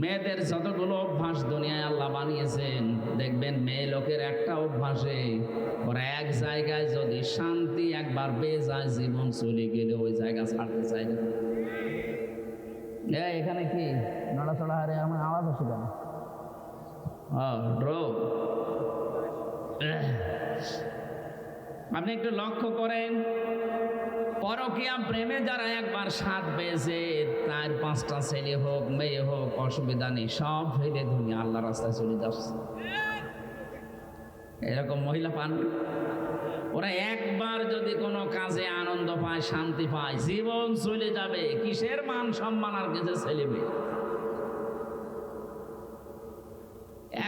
মেয়েদের যতগুলো অভ্যাস দুনিয়ায় আল্লাহ বানিয়েছেন, দেখবেন মেয়ে লোকের একটা অভ্যাসে ওরা এক জায়গায় যদি শান্তি একবার পেয়ে যায়, জীবন চলে গেলে ওই জায়গা ছাড়তে চায় না। এখানে কি? নড়াচড়া হারে আমার আওয়াজ হচ্ছে কেন? ও ড্রো আপনি একটু লক্ষ্য করেন পরকিয়া প্রেমে যারা একবার স্বাদ পেয়েছে, তার পাঁচটা ছেলে হোক, মেয়ে হোক, অসুবিধা নেই, সব ফেলে দুনিয়া আল্লাহ রাস্তায় চলে যাচ্ছে। এরকম মহিলা পান? ওরা একবার যদি কোনো কাজে আনন্দ পায়, শান্তি পায়, জীবন চলে যাবে। কিসের মান সম্মান আর কিছু ছেলে মেয়ে?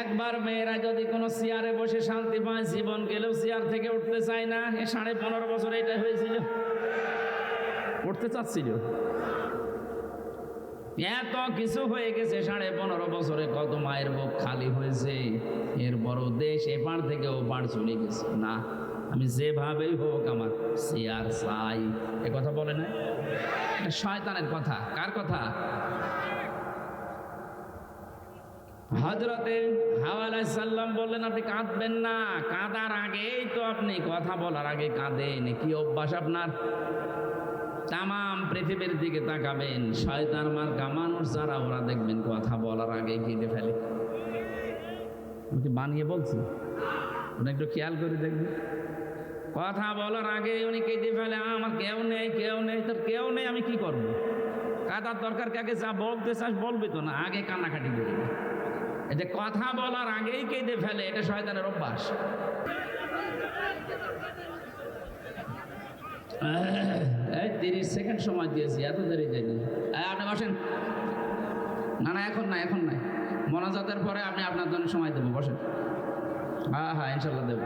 একবার মেয়েরা যদি কোনো চেয়ারে বসে শান্তি পায়, জীবন গেলেও চেয়ার থেকে উঠতে চায় না। সাড়ে পনেরো বছর এটা হয়েছিল। উঠতে চাচ্ছিল। এত কিছু হয়ে গেছে, সাড়ে পনেরো বছরে কত মায়ের বুক খালি হয়েছে। এরপরও দেশ এপার থেকে ওপার চলে গেছে। না, আমি যেভাবেই হোক আমার চেয়ার চাই এ কথা বলে না এটা শয়তানের কথা। কার কথা? হজরতে হাওয়ালাই সাল্লাম বললেন, আপনি কাঁদবেন না। কাঁদার আগেই তো আপনি কথা বলার আগে কাঁদেন। কি অভ্যাস আপনার? তামাম পৃথিবীর দিকে তাকাবেন। শয়তান মার মানুষ যারা, ওরা দেখবেন কথা বলার আগেই কেঁদে ফেলে। বানিয়ে বলছি? আপনি একটু খেয়াল করে দেখবেন। কথা বলার আগে উনি কেঁদে ফেলে, আমার কেউ নেই কেউ নেই, তোর কেউ নেই, আমি কি করব? কাদার দরকার কাকে যা বলতে চাস বলবি তো না, আগে কান্নাকাটি করবি যে কথা বলার আগেই কেঁদে ফেলে, এটা শয়তানের অভ্যাস। সেকেন্ড সময় দিয়েছি এত দেরি যায়নি এই, আপনি বসেন না না এখন না এখন নাই মনাজাতের পরে আপনি আপনার জন্য সময় দেবো বসেন হ্যাঁ হ্যাঁ ইনশাল্লাহ দেবো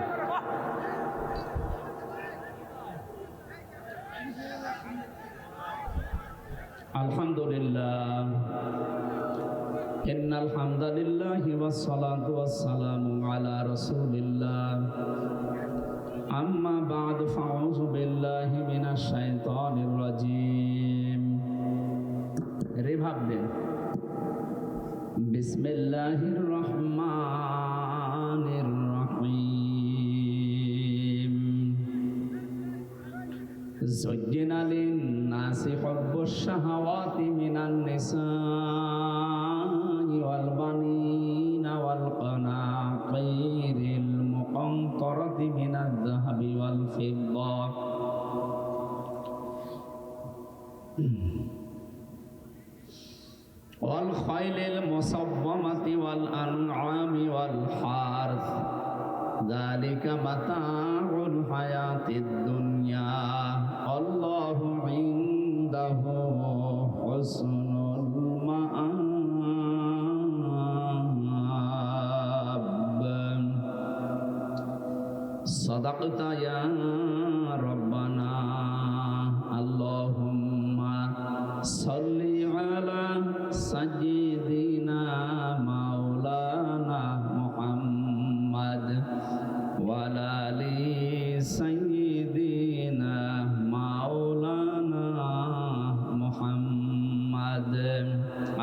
আলহামদুলিল্লাহ إن الحمد لله والصلاة والسلام على رسول الله أما بعد فأعوذ بالله من الشيطان الرجيم রিভাব দেন بسم الله الرحمن الرحيم زين للناس حب الشهوات من النساء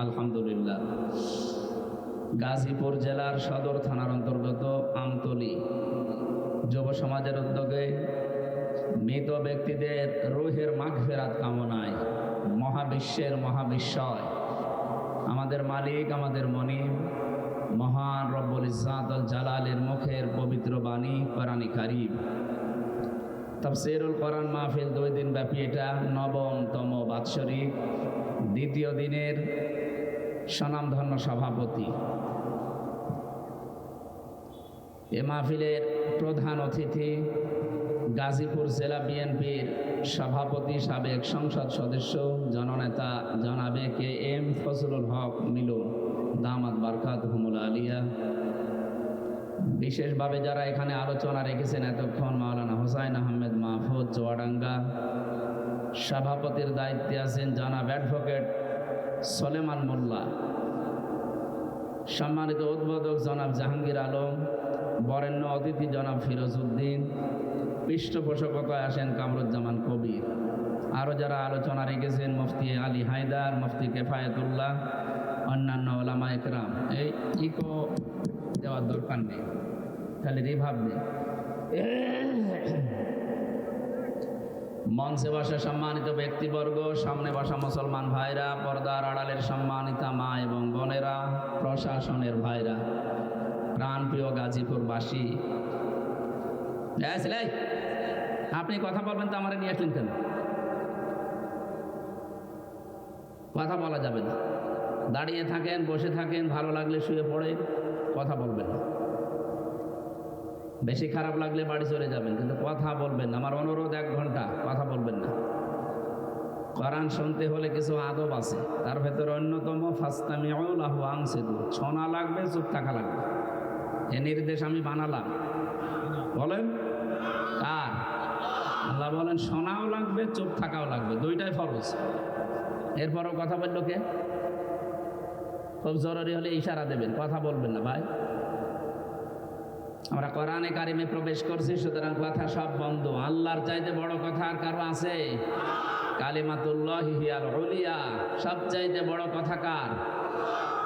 আলহামদুলিল্লাহ। গাজীপুর জেলার সদর থানার অন্তর্গত আমতলি যুব সমাজের উদ্যোগে মৃত ব্যক্তিদের রুহের মাঘেরাত কামনায়, মহাবিশ্বের মহাবিশ্বয়, আমাদের মালিক, আমাদের মনিম মহান রব্বুল ইসাদল জালালের মুখের পবিত্র বাণী, কোরআনী কারিম। তফসিরুল কোরআন মাহফিল দুই দিন ব্যাপী এটা নবমতম বাৎসরিক, দ্বিতীয় দিনের স্বনামধন্য সভাপতি। এ মাহফিলের প্রধান অতিথি গাজীপুর জেলা বিএনপির সভাপতি, সাবেক সংসদ সদস্য, জননেতা জনাবে কে এম ফজলুল হক মিলন, দামাত বারকাত হুমুল আলিয়া। বিশেষভাবে যারা এখানে আলোচনা রেখেছেন এতক্ষণ মাওলানা হোসাইন আহমেদ মাহফুজ চুয়াডাঙ্গা। সভাপতির দায়িত্বে আছেন জনাব অ্যাডভোকেট সলেমান মোল্লা। সম্মানিত উদ্বোধক জনাব জাহাঙ্গীর আলম, বরেণ্য অতিথি জনাব ফিরোজ উদ্দিন পৃষ্ঠপোষকতায় আসেন কামরুজ্জামান কবির। আরও যারা আলোচনা রেখেছেন, মুফতি আলী হায়দার, মুফতি কেফায়েতুল্লাহ, অন্যান্য ওলামা একরাম, এই ইকো দেওয়ার দরকার নেই, খালি রিভাব নেই। মঞ্চে বসা সম্মানিত ব্যক্তিবর্গ, সামনে বসা মুসলমান ভাইরা, পর্দার আড়ালের সম্মানিতা মা এবং বোনেরা, প্রশাসনের ভাইরা, প্রাণপ্রিয় গাজীপুরবাসী। আপনি কথা বলবেন তো আমার নিয়ে আসলেন কেন? কথা বলা যাবে না। দাঁড়িয়ে থাকেন, বসে থাকেন, ভালো লাগলে শুয়ে পড়ে, কথা বলবেন না। বেশি খারাপ লাগলে বাড়ি চলে যাবেন, কিন্তু কথা বলবেন আমার অনুরোধ এক ঘণ্টা, কথা বলবেন না। কোরআন শুনতে হলে কিছু আদব আছে, তার ভেতরে অন্যতম ফাস্তামিউল আহু আংসিদু। শোনা লাগবে, চুপ থাকা লাগবে। এ নির্দেশ আমি বানালাম। বলেন? কার? আল্লাহ বলেন শোনাও লাগবে, চুপ থাকাও লাগবে। দুইটাই ফরজ। এরপরও কথা বলল কে? খুব জরুরি হলে ইশারা দেবেন, কথা বলবেন না ভাই। আমরা কোরআনে কারিমে প্রবেশ করছি, সুতরাং কথা সব বন্ধ। আল্লাহর চাইতে বড় কথা আর কারও আছে? কালিমাতুল্লাহ হিয়াল উলিয়া। সব চাইতে বড় কথা কার?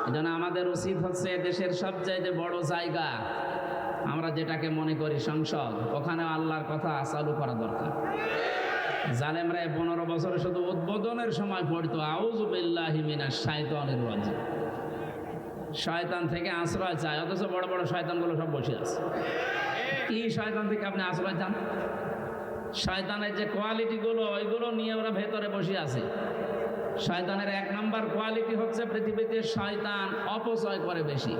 এজন্য আমাদের উচিত হচ্ছে দেশের সব চাইতে বড় জায়গা। আমরা যেটাকে মনে করি সংসদ ওখানে আল্লাহর কথা চালু করা দরকার। জালেমরা পনেরো বছরে শুধু উদ্বোধনের সময় পড়তো। আউজ বিল্লাহি মিনাশ শাইতানির রাজিম। শয়তান থেকে আশ্রয় চায়, অথচ বড় বড় শয়তানগুলো সব বসে আছে। কি শয়তান থেকে আপনি আশ্রয় চান? শয়তানের যে কোয়ালিটিগুলো, ওইগুলো নিয়ে ওরা ভেতরে বসে আছে। শয়তানের এক নম্বর কোয়ালিটি হচ্ছে পৃথিবীতে শয়তান অপচয় করে বেশি।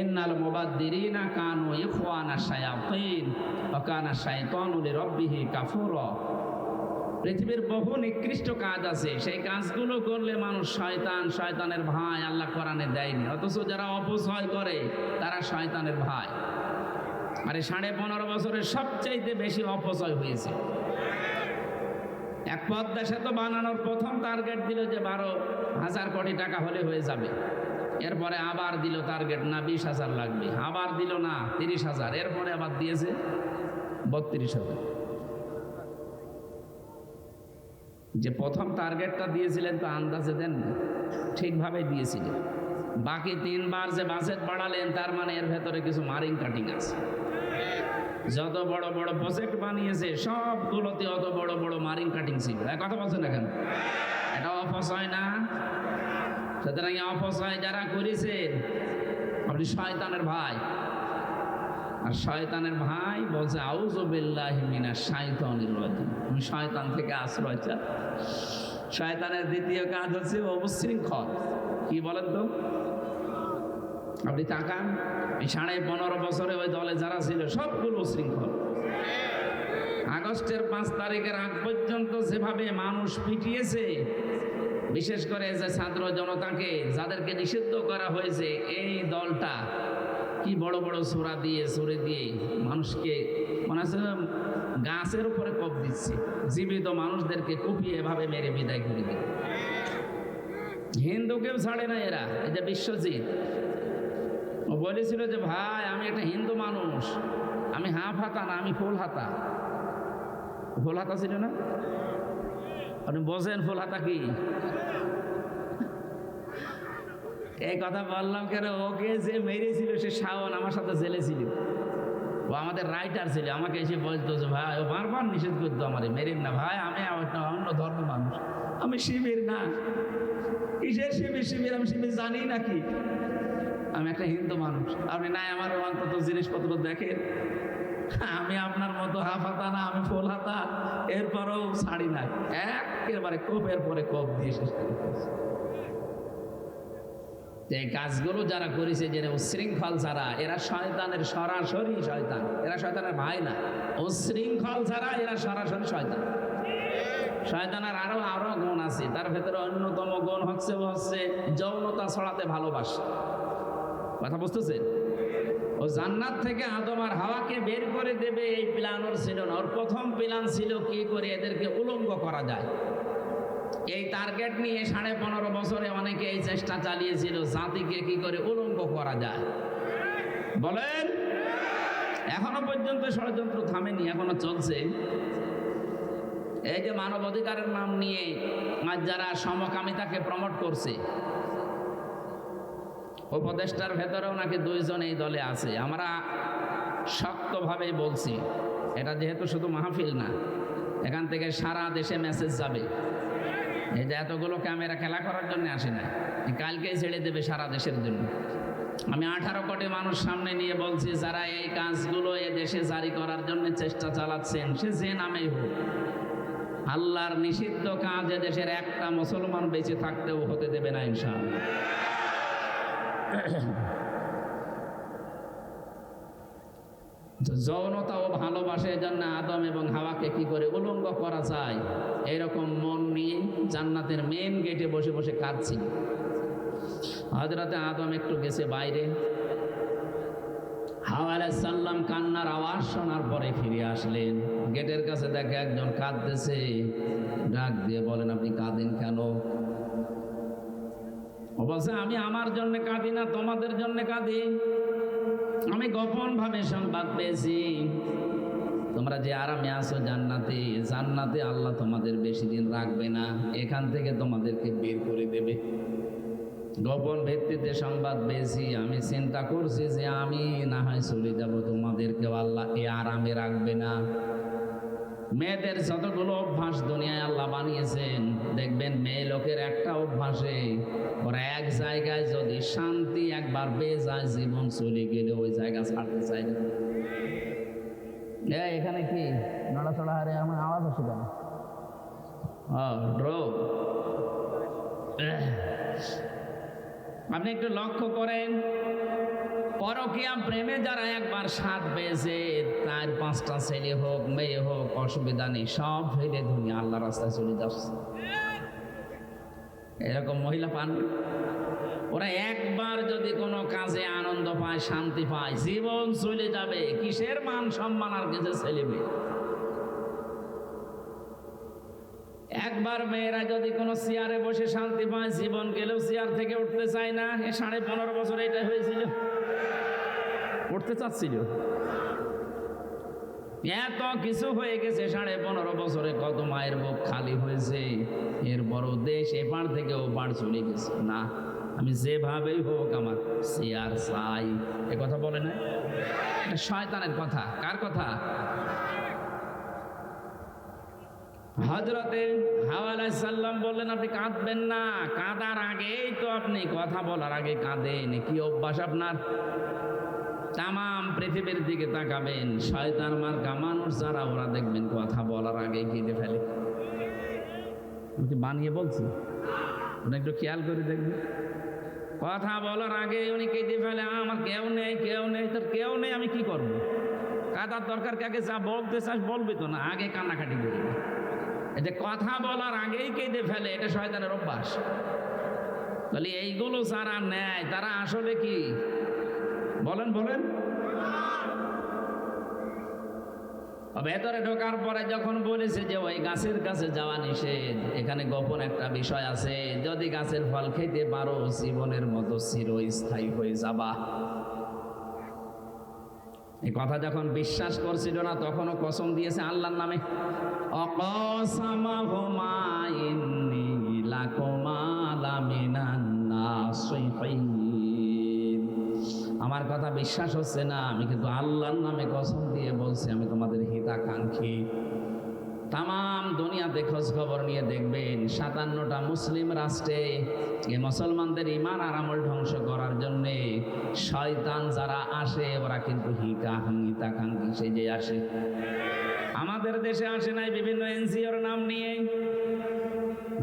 ইন্নাল মুবাদ্দিরিনা কানু ইখওয়ানা শায়াতিন, ওয়া কানা শাইতানু লিরাব্বিহি কাফুরা। পৃথিবীর বহু নিকৃষ্ট কাজ আছে। সেই কাজগুলো করলে মানুষ শয়তান, শয়তানের ভাই আল্লাহ কোরআনে দেয়নি। অথচ যারা অপচয় করে, তারা শয়তানের ভাই। আরে সাড়ে পনেরো বছরের সবচাইতে বেশি অপচয় হয়েছে। এক পদ্মা সেতু বানানোর প্রথম টার্গেট দিল যে বারো হাজার কোটি টাকা হলে হয়ে যাবে। এরপরে আবার দিল টার্গেট না বিশ হাজার লাগবে। আবার দিল না তিরিশ হাজার। এরপরে আবার দিয়েছে বত্রিশ হাজার। যে প্রথম টার্গেটটা দিয়েছিলেন তো আন্দাজে দেন ঠিকভাবে দিয়েছিলেন। বাকি তিনবার যে বাজেট বাড়ালেন, তার মানে এর ভেতরে কিছু মারিং কাটিং আছে। যত বড় বড় প্রজেক্ট বানিয়েছে, সবগুলোতে অত বড় বড় মারিং কাটিং ছিল। কথা বলছেন এখন এটা অপচয় না? সুতরাং অপচয় যারা করেছেন আপনি শয়তানের ভাই। আর শয়তানের ভাই বলছে আউজবিল্লাহি মিনা শাইতানির রাজিম। আমি শয়তান থেকে আশ্রয় চাই। শয়তানের দ্বিতীয় কাজ হচ্ছে অবশৃঙ্খল। কি বলেন তো? আপনি তাকান, এই সাড়ে পনেরো বছরে ওই দলে যারা ছিল সবগুলো শৃঙ্খল আগস্টের পাঁচ তারিখের আগ পর্যন্ত যেভাবে মানুষ পিটিয়েছে, বিশেষ করে যে ছাত্র জনতাকে যাদেরকে নিষিদ্ধ করা হয়েছে, এই দলটা কি বড় বড় সোরা দিয়ে, সরে দিয়ে মানুষকে, মনে হচ্ছে গাছের উপরে কপ দিচ্ছে। জীবিত মানুষদেরকে কুপিয়ে এভাবে মেরে বিদায় করে দিল। হিন্দুকেও ছাড়ে না এরা যে বিশ্বজিৎ। ও বলেছিল যে, ভাই, আমি একটা হিন্দু মানুষ। আমি হাফ হাতা না, আমি ফুল হাতা। ফুল হাতা ছিল না? আপনি বোঝেন ফুল হাতা কি? এই কথা বললাম কেন? ওকে যে মেরেছিল, সে শাওন আমার সাথে জেলে ছিল। ও আমাদের রাইটার ছিল। আমাকে এসে বলতো যে, ভাই, ও বারবার নিষেধ করতো আমার, মেরেন না। ভাই, আমি অন্য ধর্ম মানুষ। আমি শিবির না। কিসের শিবির? শিবির আমি শিবির জানি নাকি আমি একটা হিন্দু মানুষ। আপনি নাই আমার অন্তত জিনিসপত্র দেখেন। আমি আপনার মতো হাফ হাতা না, আমি ফুল হাতা এরপরেও ছাড়ি না একেবারে কোপের পরে কোপ দিয়ে শেষ করে। যে কাজগুলো যারা করেছে, যে উশৃঙ্খল যারা, এরা শয়তানের সরাসরি শয়তান। এরা শয়তানের ভাই না। উশৃঙ্খল যারা, এরা সরাসরি শয়তান। শয়তানের আরও আরও গুণ আছে। তার ভেতরে অন্যতম গুণ হচ্ছে হচ্ছে যৌনতা ছড়াতে ভালোবাসে। কথা বুঝতেছেন? ও জান্নাত থেকে আদম আর হাওয়াকে বের করে দেবে, এই প্ল্যান ওর ছিল না। ওর প্রথম প্ল্যান ছিল কি করে এদেরকে উলঙ্গ করা যায়। এই টার্গেট নিয়ে সাড়ে পনেরো বছরে অনেকে এই চেষ্টা চালিয়েছিল, জাতিকে কি করে উলঙ্গ করা যায়? বলেন? এখনও পর্যন্ত ষড়যন্ত্র থামেনি, এখনও চলছে। এই যে মানব অধিকারের নাম নিয়ে আজ যারা সমকামিতাকে প্রমোট করছে, উপদেষ্টার ভেতরেও নাকি দুইজন এই দলে আছে। আমরা শক্তভাবে বলছি, এটা যেহেতু শুধু মাহফিল না, এখান থেকে সারা দেশে মেসেজ যাবে। এই যে এতগুলো ক্যামেরা খেলা করার জন্য আসে না। কালকেই ছেড়ে দেবে সারা দেশের জন্য। আমি আঠারো কোটি মানুষ সামনে নিয়ে বলছি, যারা এই কাজগুলো এ দেশে জারি করার জন্য চেষ্টা চালাচ্ছেন, সে যে নামেই হোক। আল্লাহর নিষিদ্ধ কাজ এ দেশের একটা মুসলমান বেঁচে থাকতেও হতে দেবে না ইনশাআল্লাহ। যৌনতা ও ভালোবাসার জন্য আদম এবং হাওয়াকে কি করে উলঙ্গ করা যায়? এরকম মন নিয়ে জান্নাতের মেন গেটে বসে বসে কাঁদছি। হজরতে আদম একটু গেছে বাইরে। হাওয়া সাল্লাম কান্নার আওয়াজ শোনার পরে ফিরে আসলেন। গেটের কাছে দেখে একজন কাঁদতেছে। ডাক দিয়ে বলেন, আপনি কাঁদেন কেন? বলছে, আমি আমার জন্য কাঁদি না, তোমাদের জন্য কাঁদি। আমি গোপন ভাবে সংবাদ পেয়েছি। তোমরা যে আরামে আছো জান্নাতে জান্নাতে আল্লাহ তোমাদের বেশি দিন রাখবে না। এখান থেকে তোমাদেরকে বের করে দেবে। গোপন ভিত্তিতে সংবাদ পেয়েছি। আমি চিন্তা করছি যে আমি না হয় চলে যাব। তোমাদেরকেও আল্লাহ এ আরামে রাখবে না। মেয়েদের যতগুলো অভ্যাস দুনিয়ায় আল্লাহ বানিয়েছেন, দেখবেন মেয়ে লোকের একটা অভ্যাসে ওরা এক জায়গায় যদি শান্তি একবার পেয়ে যায়, জীবন চলে গেলে ওই জায়গা ছাড়তে চায় না। এখানে কি? নড়াচড়া হারে আমার আওয়াজ আসে কেন? ও ড্রো আপনি একটু লক্ষ্য করেন, পরকিয়া প্রেমে যারা একবার স্বাদ পেয়েছে, তার পাঁচটা ছেলে হোক, মেয়ে হোক, অসুবিধা নেই, সব ফেলে দুনিয়া আল্লাহ রাস্তায় চলে যাচ্ছে। এরকম মহিলা পান? ওরা একবার যদি কোনো কাজে আনন্দ পায়, শান্তি পায়, জীবন চলে যাবে। কিসের মান সম্মান আর কিছু ছেলে মেয়ে? একবার মেয়েরা যদি কোনো চেয়ারে বসে শান্তি পায়, জীবন গেলেও চেয়ার থেকে উঠতে চায় না। সাড়ে পনেরো বছর এটা হয়েছিল। উঠতে চাচ্ছিল। এত কিছু হয়ে গেছে, সাড়ে পনেরো বছরে কত মায়ের বুক খালি হয়েছে। এরপরও দেশ এপার থেকে ওপার চলে গেছে। না, আমি যেভাবেই হোক আমার চেয়ার চাই। এ কথা বলে না এটা শয়তানের কথা। কার কথা? হজরতে হাওয়ালাই সাল্লাম বললেন, আপনি কাঁদবেন না। কাঁদার আগেই তো আপনি কথা বলার আগে কাঁদেন। কি অভ্যাস আপনার? তামাম পৃথিবীর দিকে তাকাবেন, শয়তান মার্কা মানুষ যারা, ওরা দেখবেন কথা বলার আগে কেঁদে ফেলে। বানিয়ে বলছি? একটু খেয়াল করে দেখবেন। কথা বলার আগে উনি কেঁদে ফেলে, আমার কেউ নেই কেউ নেই, তোর কেউ নেই, আমি কি করব? কাদার দরকার কাকে, যা বলতে চাস বলবি তো না, আগে কান্নাকাটি করবি যে কথা বলার আগেই কেঁদে ফেলে, এটা শয়তানের অভ্যাস। তাহলে এইগুলো যারা নেয়, তারা আসলে কি? বলেন বলেন। ভেতরে ঢোকার পরে যখন বলেছে যে ওই গাছের কাছে যাওয়া নিষেধ, এখানে গোপন একটা বিষয় আছে, যদি গাছের ফল খেতে পারো, জীবনের মতো চিরস্থায়ী হয়ে যাবা। এই কথা যখন বিশ্বাস করছিল না, তখনও কসম দিয়েছে আল্লাহর নামে। অকসামাহুমা আমার কথা বিশ্বাস হচ্ছে না। আমি কিন্তু আল্লাহর নামে কসম দিয়ে বলছি, আমি তোমাদের হিতাকাঙ্ক্ষী। তাম দুনিয়াতে খোঁজ খবর নিয়ে দেখবেন, সাতান্নটা মুসলিম রাষ্ট্রে এই মুসলমানদের ইমান আর আমল ধ্বংস করার জন্যে শয়তান যারা আসে, ওরা কিন্তু হিতা হিতাকাঙ্ক্ষী সেজে আসে। আমাদের দেশে আসে নাই বিভিন্ন এনজিওর নাম নিয়ে,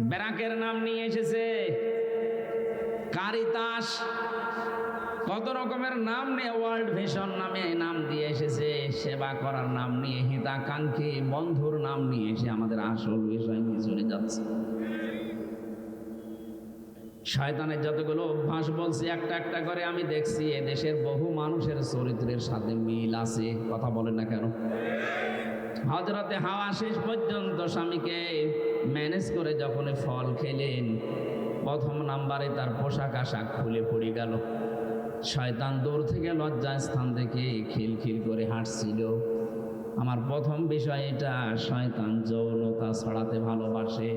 ব্যারাকের নাম নিয়ে এসেছে, কারিতাস কত রকমের নাম নিয়ে ওয়ার্ল্ড ভিশন নামে নাম দিয়ে এসেছে, সেবা করার নাম নিয়ে, হিতাকাঙ্ক্ষী বন্ধুর নাম নিয়ে এসে আমাদের আসল বিষয় নিয়ে চলে যাচ্ছে। শয়তানের যতগুলো অভ্যাস বলছি, একটা একটা করে আমি দেখছি, এ দেশের বহু মানুষের চরিত্রের সাথে মিল আছে, কথা বলেন না কেন? হজরতে হাওয়া শেষ পর্যন্ত স্বামীকে ম্যানেজ করে যখন ফল খেলেন, প্রথম নাম্বারে তার পোশাক আশাক খুলে পড়ে গেল। শয়তান দৌড় থেকে লজ্জা স্থান থেকে খিলখিল করে হাঁটছিল। আমার প্রথম বিষয় এটা, শয়তান যৌনতা ছড়াতে ভালোবাসে।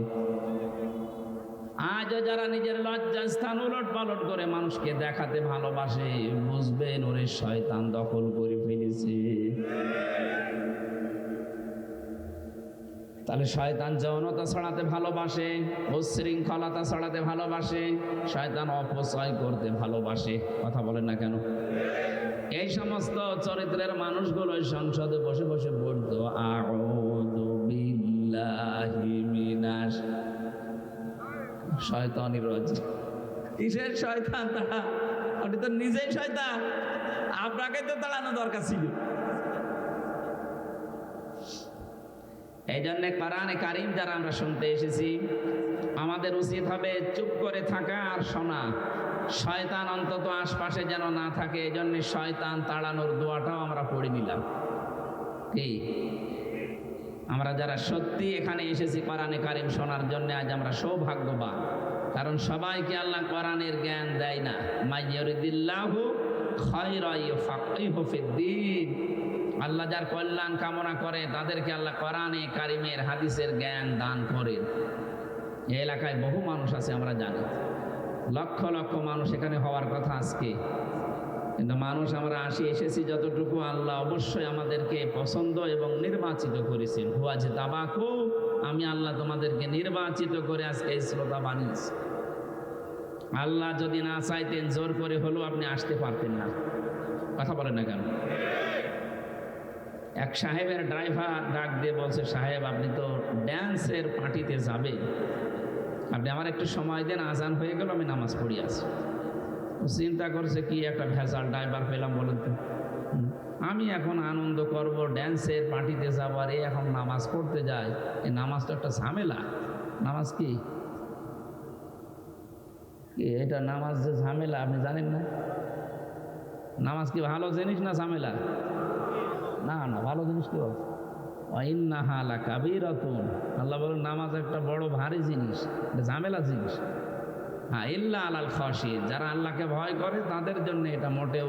আজও যারা নিজের লজ্জাস্থান উলট পালট করে মানুষকে দেখাতে ভালোবাসে, বুঝবেন ওরে শয়তান দখল করে ফেলেছে। তাহলে শয়তান যৌনতা ছড়াতে ভালোবাসে উশৃঙ্খলতা ছড়াতে ভালোবাসে, শয়তান অপচয় করতে ভালোবাসে। কথা বলেন না কেন? এই সমস্ত চরিত্রের মানুষগুলো সংসদে বসে বসে পড়তো আউযু রাজি কিসের শয়তান তারা? তো নিজেই শয়তান। আপনাকে তো তাড়ানো দরকার ছিল। এই জন্যে কোরআনে কারিম দ্বারা আমরা শুনতে এসেছি, আমাদের উচিত হবে চুপ করে থাকা আর শোনা। শয়তান অন্তত আশপাশে যেন না থাকে এই জন্যে শয়তান তাড়ানোর দোয়াটাও আমরা পড়ে নিলাম। কি? আমরা যারা সত্যি এখানে এসেছি কোরআনে কারিম শোনার জন্য, আজ আমরা সৌভাগ্যবান। কারণ সবাইকে আল্লাহ কোরআনের জ্ঞান দেয় না। মাইয়রিদিল্লাহু খায়রা ইউফাক্কিহু ফিদ্দীন। আল্লাহ যার কল্যাণ কামনা করে, তাদেরকে আল্লাহ কোরআনে কারিমের হাদিসের জ্ঞান দান করেন এই এলাকায় বহু মানুষ আছে, আমরা জানি। লক্ষ লক্ষ মানুষ এখানে হওয়ার কথা আজকে। কিন্তু মানুষ আমরা আসি, এসেছি যতটুকু আল্লাহ অবশ্যই আমাদেরকে পছন্দ এবং নির্বাচিত করেছেন। হুয়া যে তাবাকু, আমি আল্লাহ তোমাদেরকে নির্বাচিত করে আজকে এই শ্রোতা বানিয়েছি। আল্লাহ যদি না চাইতেন, জোর করে হলেও আপনি আসতে পারতেন না। কথা বলেন না কেন? এক সাহেবের ড্রাইভার ডাক দিয়ে বলছে, সাহেব, আপনি তো ড্যান্সের পার্টিতে যাবে আপনি আমার একটু সময় দেন, আজান হয়ে গেল, আমি নামাজ পড়ি ও চিন্তা করছে, কি একটা ভেজাল ড্রাইভার পেলাম বলেন তো? আমি এখন আনন্দ করব ড্যান্সের পার্টিতে যাব, আর এ এখন নামাজ পড়তে যায়। এই নামাজ তো একটা ঝামেলা। নামাজ কি, এটা নামাজ যে ঝামেলা, আপনি জানেন না? নামাজ কি ভালো জিনিস না ঝামেলা? না না, ভালো জিনিস কি বলছে ওয়াইন্নাহালা কাবিরাতুন আল্লাহ বলেন, নামাজ একটা বড় ভারী জিনিস, এটা ঝামেলা জিনিস। হ্যাঁ ইল্লা আলাল খসি যারা আল্লাহকে ভয় করে, তাদের জন্য এটা মোটেও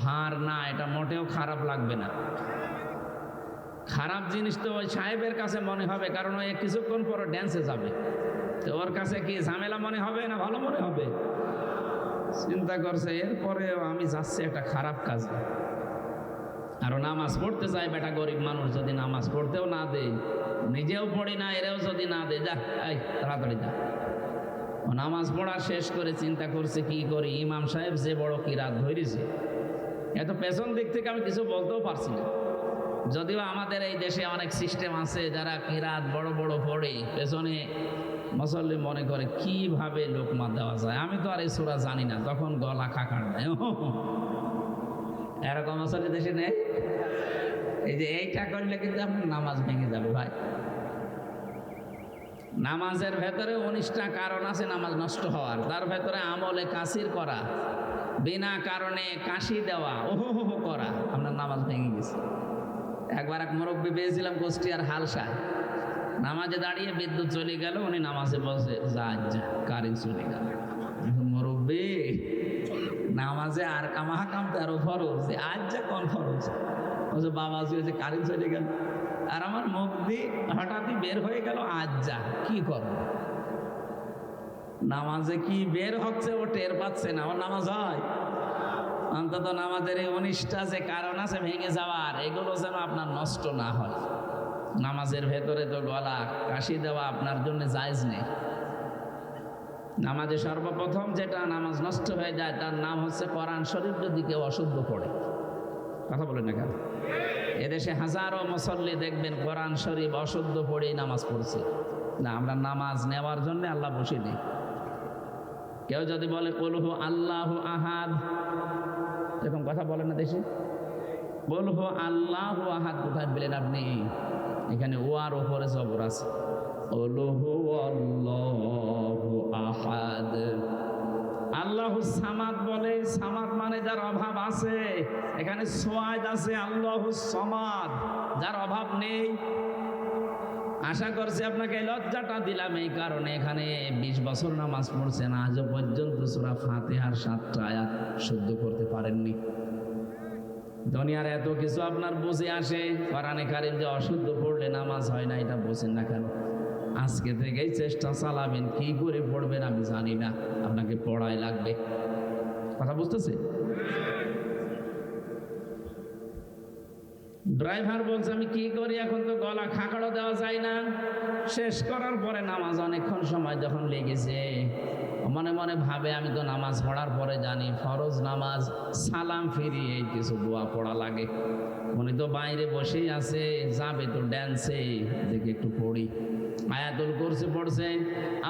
ভার না, এটা মোটেও খারাপ লাগবে না। খারাপ জিনিস তো ওই সাহেবের কাছে মনে হবে, কারণ ওই কিছুক্ষণ পরে ড্যান্সে যাবে। তো ওর কাছে কি ঝামেলা মনে হবে না ভালো মনে হবে? চিন্তা করছে, এরপরেও আমি যাচ্ছি একটা খারাপ কাজে। আরও নামাজ পড়তে চাই বেটা গরিব মানুষ যদি নামাজ পড়তেও না দেয়, নিজেও পড়ি না, এরাও যদি না দেয়, যা, এই, তাড়াতাড়ি যা। ও নামাজ পড়া শেষ করে চিন্তা করছে কি করি? ইমাম সাহেব যে বড় কি রাত ধরেছে। এত পেছন দিক থেকে আমি কিছু বলতেও পারছি না। যদিও আমাদের এই দেশে অনেক সিস্টেম আছে যারা কিরাত বড় বড় পড়ে, পেছনে মুসল্লি মনে করে কীভাবে লোকমা দেওয়া যায়? আমি তো আর এই সুরা জানি না, তখন গলা খাকার দেয় এরকম আসলে দেশে নেই? এই যে এইটা করলে কিন্তু আপনার নামাজ ভেঙে যাবে ভাই। নামাজের ভেতরে উনিশটা কারণ আছে নামাজ নষ্ট হওয়ার। তার ভেতরে আমলে কাশির করা, বিনা কারণে কাশি দেওয়া ওহো করা, আপনার নামাজ ভেঙে গেছে। একবার এক মুরব্বী পেয়েছিলাম কুষ্টিয়ার হালসা নামাজে দাঁড়িয়ে বিদ্যুৎ চলে গেল, উনি নামাজে বসে যা যা কারেন্ট চলে গেল। মুরব্বী নামাজে আর কামাহা কামতে আরও ফরজ, যে আজ যা কোন ফরজ? বলছে বাবা যে কারেন্ট চলে গেল। আর আমার মুখ দিয়ে হঠাৎই বের হয়ে গেল, আজ যা, কি করব? নামাজে কি বের হচ্ছে ও টের পাচ্ছে না, আমার নামাজ হয়। অন্তত নামাজের এই উনিশটা যে কারণ আছে ভেঙে যাওয়ার, এগুলো যেন আপনার নষ্ট না হয়। নামাজের ভেতরে তো গলা কাশি দেওয়া আপনার জন্য জায়জ নেই। নামাজে সর্বপ্রথম যেটা নামাজ নষ্ট হয়ে যায়, তার নাম হচ্ছে কোরআন শরীফ, যদি কেউ অশুদ্ধ পড়ে। কথা বলেন না কেন? এদেশে হাজারো মুসল্লি দেখবেন কোরআন শরীফ অশুদ্ধ পড়েই নামাজ পড়ছে। না, আমরা নামাজ নেওয়ার জন্য আল্লাহ বসে নেই। কেউ যদি বলে কলহু আল্লাহ আহাদ এরকম কথা বলেন না দেশে? বলহু আল্লাহ আহাদ কোথায় পেলেন আপনি? এখানে ও আর ওপরে জবর আছে। ওলহু আল্লাহু আহাদ আল্লাহ সামাদ বলে, সামাদ মানে যার অভাব আছে, এখানে সোয়াদ আছে আল্লাহ সমাদ, যার অভাব নেই। আশা করছি আপনাকে লজ্জাটা দিলাম এই কারণে, এখানে বিশ বছর নামাজ পড়ছেন, আজও পর্যন্ত সুরা ফাতেহার সাতটা আয়াত শুদ্ধ করতে পারেননি। দুনিয়ার এত কিছু আপনার বুঝে আসে, কোরআনে কারিম যে অশুদ্ধ পড়লে নামাজ হয় না, এটা বোঝেন না কেন? আজকে থেকেই চেষ্টা চালাবেন, কি করে পড়বেন আমি জানি না। আপনাকে পড়াই লাগবে। কথা বুঝতেছে? ড্রাইভার বলছে, আমি কি করি? এখন তো গলা খাকাড়ো দেওয়া যায় না। শেষ করার পরে নামাজ অনেকক্ষণ সময় যখন লেগেছে, মনে মনে ভাবে আমি তো নামাজ পড়ার পরে জানি, ফরজ নামাজ, সালাম ফিরিয়ে কিছু দোয়া পড়া লাগে। উনি তো বাইরে বসেই আছে, যাবে তো ড্যান্সে দেখে একটু পড়ি। আয়াতুল কুরসি পড়ছে,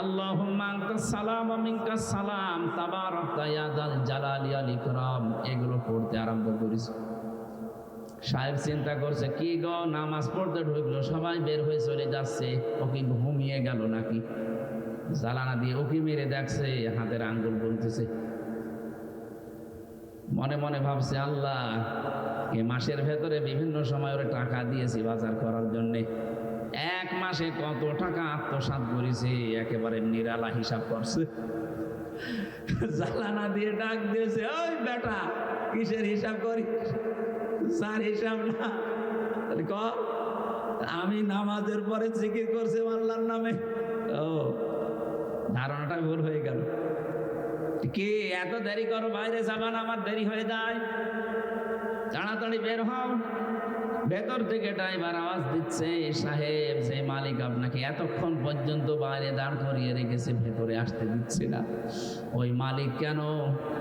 আল্লাহুম্মা আনতাস সালাম ওয়া মিনকাস সালাম, তাবারাকতা ইয়া যাল জালালি ওয়াল ইকরাম। এগুলো পড়তে আরম্ভ করেছে। সাহেব চিন্তা করছে, কি গো, নামাজ পড়তে ঢুকলো, সবাই বের হয়ে চলে যাচ্ছে, ও কি ঘুমিয়ে গেল নাকি? জ্বালানা দিয়ে ওকে মেরে দেখছে, হাতের আঙ্গুল বলতেছে। মনে মনে ভাবছে, আল্লাহ, এ মাসের ভেতরে বিভিন্ন সময় ওরে টাকা দিয়েছি বাজার করার জন্যে। মাসে কত টাকা আত্মসাৎ করেছে, একেবারে নিরালা হিসাব করছে। জ্বালানা দিয়ে ডাক দিয়েছে, ওই বেটা, কিসের হিসাব করি স্যার হিসাব না। কর আমি নামাজের পরে জিকির করছি আল্লাহর নামে। ও, ধারণাটা ভুল হয়ে গেল। কি, এত দেরি করো, বাইরে যাবান আমার দেরি হয়ে যায়। তাড়াতাড়ি বের হও। ভেতর থেকে ড্রাইভার আওয়াজ দিচ্ছে, সাহেব, যে মালিক আপনাকে এতক্ষণ পর্যন্ত বাইরে দাঁড় করিয়ে রেখেছে, ভেতরে আসতে দিচ্ছে না। ওই মালিক কেন?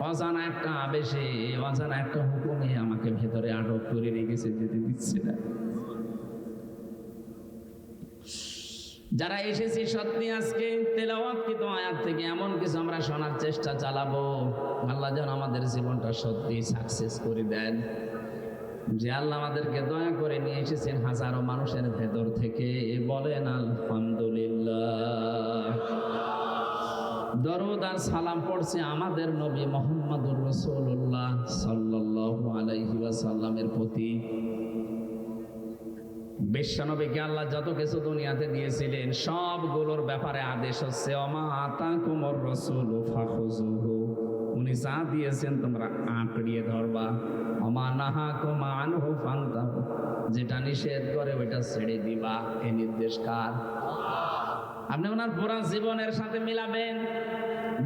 অজানা একটা আবেশে, অজানা একটা হুকুমে আমাকে ভেতরে আটক করে রেখেছে, যেতে দিচ্ছে না। যারা এসেছি সত্যি আজকে তেলাওয়াতকৃত আয়াত থেকে এমন কিছু আমরা শোনার চেষ্টা চালাবো? আল্লাহ যেন আমাদের জীবনটা সত্যি সাকসেস করে দেন। যে আল্লাহ আমাদেরকে দয়া করে নিয়ে এসেছেন হাজারো মানুষের ভেতর থেকে, এ বলেন, আলহামদুলিল্লাহ। দরুদ সালাম পড়ছে আমাদের নবী মোহাম্মদুর রসুল্লাহ সাল্লাল্লাহু আলাইহি ওয়াসাল্লামের প্রতি। বিশ্বনবীকে আল্লাহ যত কিছু দুনিয়াতে দিয়েছিলেন, সবগুলোর ব্যাপারে আদেশ হচ্ছে অমা আতা কুমর রসুল ফাখুজুহু উনি যা দিয়েছেন তোমরা আঁকড়িয়ে ধরবা। অমা নাহা কুমা আনহু ফান্তাহু। যেটা নিষেধ করে ওইটা ছেড়ে দিবা এই নির্দেশ কার? আপনি ওনার পুরা জীবনের সাথে মিলাবেন।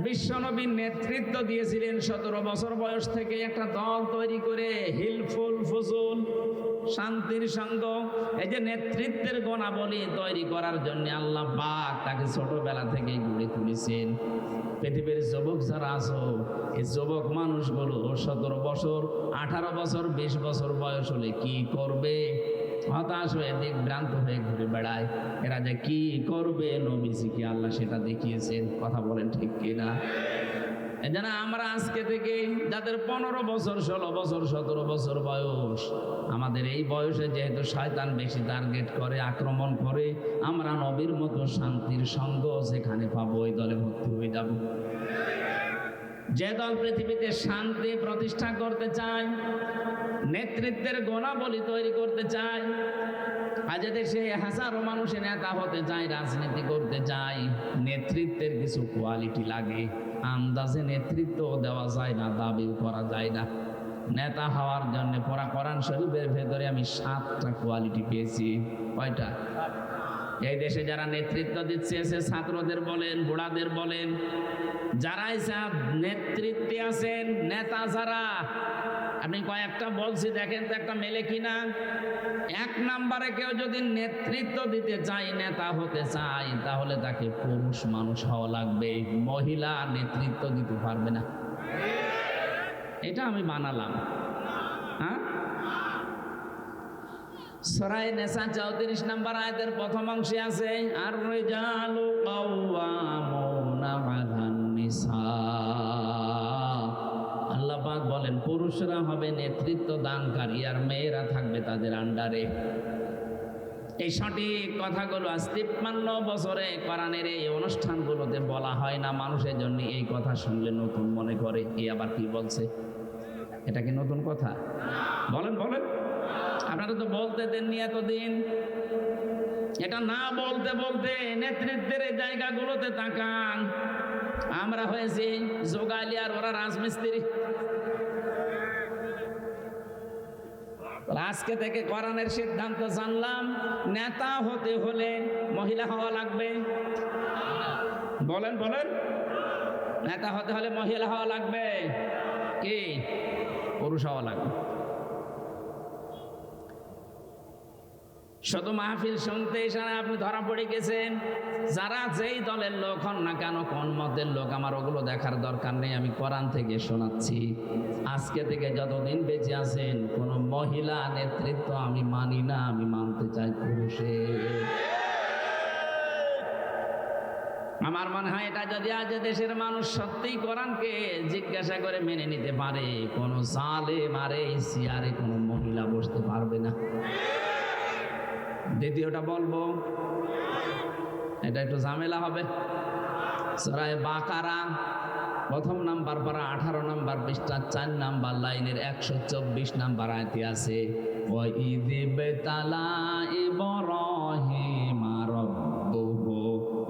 বিশ্বনবীর নেতৃত্ব দিয়েছিলেন সতেরো বছর বয়স থেকে একটা দল তৈরি করে হিলফুল ফজুল, শান্তির সঙ্গ। এই যে নেতৃত্বের গুণাবলী তৈরি করার জন্য আল্লাহ পাক তাকে ছোটবেলা থেকে গড়ে তুলেছেন। পৃথিবীর যুবক যারা আছো এই যুবক মানুষগুলো সতেরো বছর, আঠারো বছর, বিশ বছর বয়স হলে কি করবে? হতাশ হয়ে দিক ভ্রান্ত হয়ে ঘুরে বেড়ায়। এরা যে কি করবে? নবীজি কি আল্লাহ সেটা দেখিয়েছেন। কথা বলেন ঠিক কিনা? যেন আমরা আজকে থেকে যাদের পনেরো বছর, ষোলো বছর, সতেরো বছর বয়স, আমাদের এই বয়সে যেহেতু শয়তান বেশি টার্গেট করে, আক্রমণ করে, আমরা নবীর মতো শান্তির সঙ্গ যেখানে পাবো ওই দলে ভর্তি হয়ে যাব। যে দল পৃথিবীতে শান্তি প্রতিষ্ঠা করতে চায়, নেতৃত্বের গুণাবলী তৈরি করতে চায় আজ দেশে হাজারো মানুষের নেতা হতে চায়, রাজনীতি করতে চায়, নেতৃত্বের কিছু কোয়ালিটি লাগে। আন্দাজে নেতৃত্ব দেওয়া যায় না, দাবিও করা যায় না। নেতা হওয়ার জন্য পড়া কোরআন শরীফের ভেতরে আমি সাতটা কোয়ালিটি পেয়েছি। কয়টা? এই দেশে যারা নেতৃত্ব দিচ্ছে সে ছাত্রদের বলেন, বুড়াদের বলেন, যারাই নেতৃত্বে আছেন, নেতা যারা আপনি কয়েকটা বলছি, দেখেন তো একটা মেলে কিনা। এক নাম্বারে কেউ যদি নেতৃত্ব দিতে চায়, নেতা হতে চায়, তাহলে তাকে পুরুষ মানুষ হওয়া লাগবে, মহিলা নেতৃত্ব দিতে পারবে না। এটা আমি বানালাম হ্যাঁ সরাই নেশা চৌত্রিশ নাম্বার আয়তের প্রথম অংশে আছে আর রেজালু আল্লাহ পাক বলেন, পুরুষরা হবে নেতৃত্ব দানকারী আর মেয়েরা থাকবে তাদের আন্ডারে এই সঠিক কথাগুলো আজ তিপ্পান্ন বছরে কোরআনের এই অনুষ্ঠানগুলোতে বলা হয় না মানুষের জন্য এই কথা শুনলে নতুন মনে করে। এ আবার কি বলছে? এটা কি নতুন কথা? বলেন বলেন। আপনারা তো বলতে দেননি এতদিন। এটা না বলতে বলতে নেতৃত্বের জায়গাগুলোতে তাকান। আমরা হয়েছি যোগালি আর ওরা রাজমিস্ত্রি। আজকে থেকে কোরআনের সিদ্ধান্ত জানলাম, নেতা হতে হলে মহিলা হওয়া লাগবে। বলেন বলেন। নেতা হতে হলে মহিলা হওয়া লাগবে। কি? পুরুষ হওয়া লাগবে। শুধু মাহফিল শুনতে এসে আপনি ধরা পড়ে গেছেন? যারা যেই দলের লোক হন না কেন, কোন মতের লোক? আমার ওগুলো দেখার দরকার নেই, আমি কোরআন থেকে শোনাচ্ছি। আজকে থেকে যতদিন বেঁচে আছেন, কোন মহিলা নেতৃত্ব আমি মানি না, আমি মানতে চাই পুরুষের। আমার মনে হয় এটা যদি আজ দেশের মানুষ সত্যিই কোরআনকে জিজ্ঞাসা করে মেনে নিতে পারে, কোন জালে মারে সিয়ারে কোনো মহিলা বসতে পারবে না। দ্বিতীয়টা বলব। এটা একটু ঝামেলা হবে। সরাই বাকারা, প্রথম নাম্বার পারা আঠারো নাম্বার পৃষ্ঠা, চার নাম্বার লাইনের একশো চব্বিশ নাম্বার আয়তি আছে।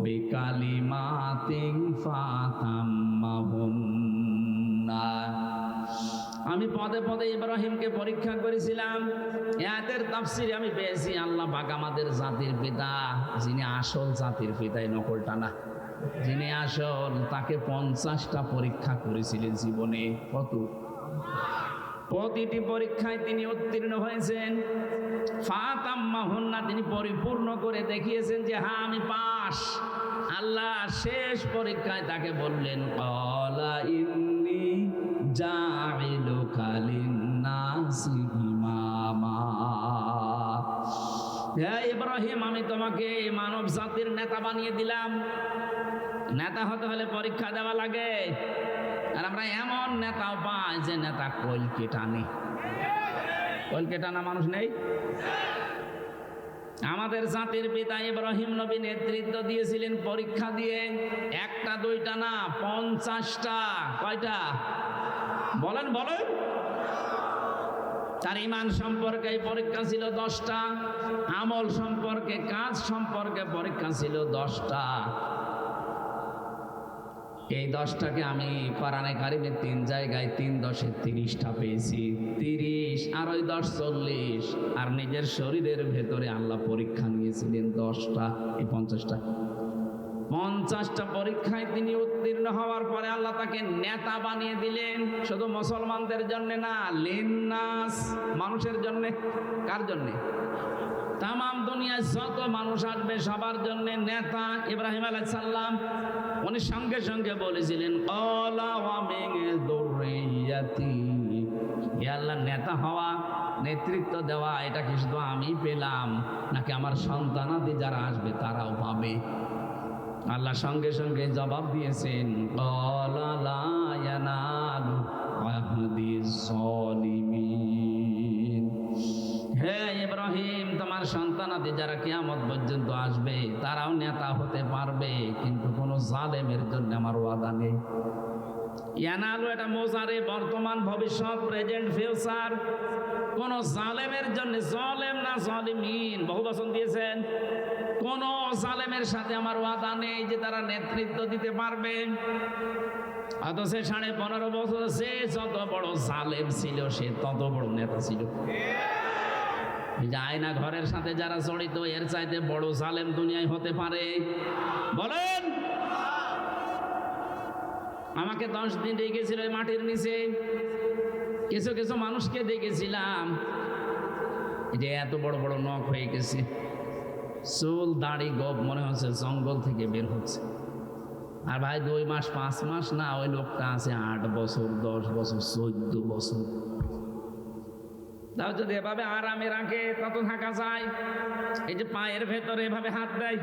বিকালি মাতিং ফাতাম্মাহুন্না। আমি পদে পদে ইব্রাহিমকে পরীক্ষা করেছিলাম। এদের তাফসিরে আমি পেয়েছি, আল্লাহ পাক আমাদের জাতির পিতা, যিনি আসল জাতির পিতাই নকলটা না। যিনি আসল, তাকে পঞ্চাশটা পরীক্ষা করেছিলেন জীবনে। কত? প্রতিটি পরীক্ষায় তিনি উত্তীর্ণ হয়েছেন। ফাতাম্মাহুন্না, তিনি পরিপূর্ণ করে দেখিয়েছেন যে হ্যাঁ আমি পাস আল্লাহ শেষ পরীক্ষায় তাকে বললেন, কলা ইন্নি জাইলুকা হ্যাঁ ইব্রাহিম, আমি তোমাকে মানব জাতির নেতা বানিয়ে দিলাম। নেতা হতে হলে পরীক্ষা দেওয়া লাগে। আর আমরা এমন নেতাও পাই যে নেতা কলকে টানে কলকে টানা মানুষ নেই? আমাদের জাতির পিতা ইব্রাহিম নবী নেতৃত্ব দিয়েছিলেন পরীক্ষা দিয়ে। একটা, দুইটা না, পঞ্চাশটা। কয়টা? বলেন বলেন। তার ইমান সম্পর্কে পরীক্ষা ছিল দশটা, আমল সম্পর্কে, কাজ সম্পর্কে পরীক্ষা ছিল দশটা। এই দশটাকে আমি কোরআনে কারিমে তিন জায়গায় তিন দশে তিরিশটা পেয়েছি। তিরিশ, আর ওই দশ চল্লিশ। আর নিজের শরীরের ভেতরে আল্লাহ পরীক্ষা নিয়েছিলেন দশটা, এই পঞ্চাশটা। পঞ্চাশটা পরীক্ষায় তিনি উত্তীর্ণ হওয়ার পরে আল্লাহ তাকে নেতা বানিয়ে দিলেন। শুধু মুসলমানদের জন্য না, লিন্নাস মানুষের জন্য। কার জন্যে? তাম দুনিয়ায় যত মানুষ আসবে সবার জন্য নেতা ইব্রাহিম আলাইসাল্লাম উনি সঙ্গে সঙ্গে বলেছিলেন "কলা ওয়া মিন আল্লাহ, নেতা হওয়া, নেতৃত্ব দেওয়া, এটা কি শুধু আমি পেলাম? নাকি আমার সন্তানাদি যারা আসবে তারাও পাবে? আল্লাহ সঙ্গে সঙ্গে জবাব দিয়েছেন "ক্বালা লা ইয়ানালু হে ইব্রাহিম, তোমার সন্তানাদি যারা কিয়ামত পর্যন্ত আসবে, তারাও নেতা হতে পারবে, কিন্তু কোনো জালেমের জন্য আমার ওয়াদা নেই। ইয়ানালু এটা মোজারে বর্তমান ভবিষ্যৎ, প্রেজেন্ট ফিউচার। কোন জালেমের জন্য জলেম না জলিমিন? বহু বচন দিয়েছেন। কোন জালেমের সাথে আমার ওয়াদা নেই যে তারা নেতৃত্ব দিতে পারবে। অথচ সাড়ে পনেরো বছর সে যত বড় জালেম ছিল, সে তত বড় নেতা ছিল। এই যে আয়না ঘরের সাথে যারা জড়িত, এর চাইতে বড় জালেম দুনিয়ায় হতে পারে। বলেন! আমাকে দশ দিন রেখেছিল মাটির নিচে। কিছু কিছু মানুষকে দেখেছিলাম। যে এত বড় বড় নখ হয়ে গেছে। চুল, দাড়ি, গপ মনে হচ্ছে জঙ্গল থেকে বের হচ্ছে। আর ভাই দুই মাস, পাঁচ মাস না, ওই লোকটা আছে আট বছর, দশ বছর, চোদ্দ বছর। তাও যদি এভাবে আরামে রাখে, তত থাকা যায়। এই যে পায়ের ভেতরে এভাবে হাত দেয়।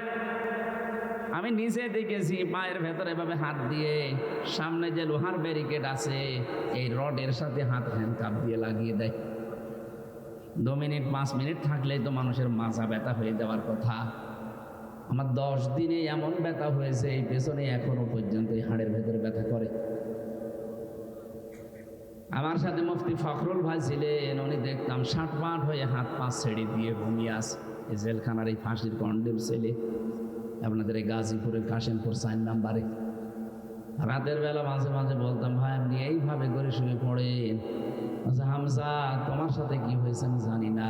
আমি নিজে দেখেছি পায়ের ভেতরে এভাবে হাত দিয়ে সামনে যে লোহার ব্যারিকেড আছে, এই রডের সাথে হাত হ্যান্ডকাপ দিয়ে লাগিয়ে দেয়। দু মিনিট, পাঁচ মিনিট থাকলেই তো মানুষের মাজা ব্যথা হয়ে যাওয়ার কথা। আমার দশ দিনে এমন ব্যথা হয়েছে, এই পেছনে এখনও পর্যন্ত এই হাড়ের ভেতরে ব্যথা করে। আমার সাথে মুফতি ফখরুল ভাই ছিলেন, উনি দেখতাম ষাট পাট হয়ে হাত পা ছেড়ে দিয়ে ঘুমিয়ে আস এই জেলখানার এই ফাঁসির কন্ডেম ছেলে। আপনাদের এই গাজীপুরে কাশিমপুর সাইন নাম্বারে। রাতের বেলা মাঝে মাঝে বলতাম, ভাই, আপনি এইভাবে করে শুয়ে পড়েন। আচ্ছা হামজা, তোমার সাথে কি হয়েছে আমি জানি না।